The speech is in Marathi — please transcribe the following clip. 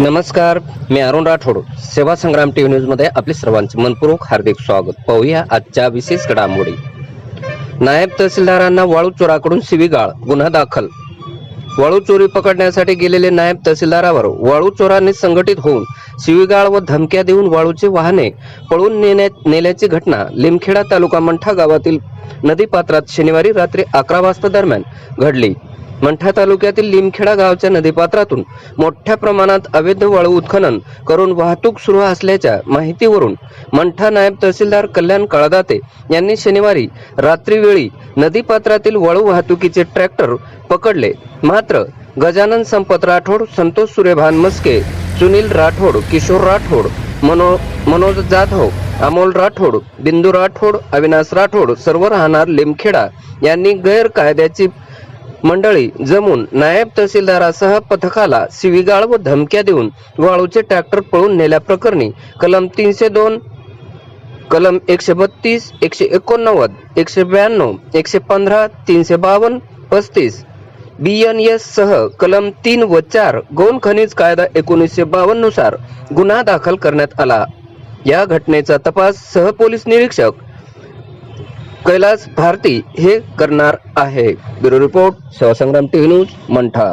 नमस्कार मी अरुण राठोड. सेवा संग्राम टीव्ही न्यूजमध्ये आपले सर्वांचे मनपूर्वक हार्दिक स्वागत. पाहूया आजच्या विशेष घडामोडी. नायब तहसीलदारांना वाळू चोराकडून शिवीगाळ गुन्हा दाखल. वाळू चोरी पकडण्यासाठी गेलेले नायब तहसीलदारावर वाळू चोरांनी संघटित होऊन शिवीगाळ व धमक्या देऊन वाळूचे वाहने पळून नेण्यात नेल्याची घटना लिमखेडा तालुका मंठा गावातील नदीपात्रात शनिवारी रात्री अकरा वाजता दरम्यान घडली. मंठा तालुक्यातील लिमखेडा गावच्या नदीपात्रातून मोठ्या प्रमाणात अवैध वाळू उत्खनन करून वाहतूक सुरू असल्याच्या माहितीवरून मंठा नायब तहसीलदार कल्याण काळदाते यांनी शनिवारी रात्रीवेळी नदीपात्रातील वाळू वाहतुकीचे ट्रॅक्टर पकडले. मात्र गजानन संपत राठोड संतोष सूर्यभान मस्के सुनील राठोड किशोर राठोड मनो मनोज जाधव अमोल राठोड बिंदू राठोड अविनाश राठोड सर्व राहणार लिमखेडा यांनी गैरकायद्याची मंडळी जमून नायब तहसीलदारासह पथकाला सिविगाळ व धमक्या देऊन वाळूचे ट्रॅक्टर पळून नेल्याप्रकरणी कलम तीनशे दोन कलम एकशे बत्तीस एकशे एकोणनव्वद एकशे ब्याण्णव एकशे पंधरा तीनशे बावन्न पस्तीस बी एन सह कलम तीन व चार गौण खनिज कायदा एकोणीसशे बावन्ननुसार गुन्हा दाखल करण्यात आला. या घटनेचा तपास सहपोलीस निरीक्षक कैलास भारती हे करणार आहे. Bureau report Sevasangram TV news Mantha.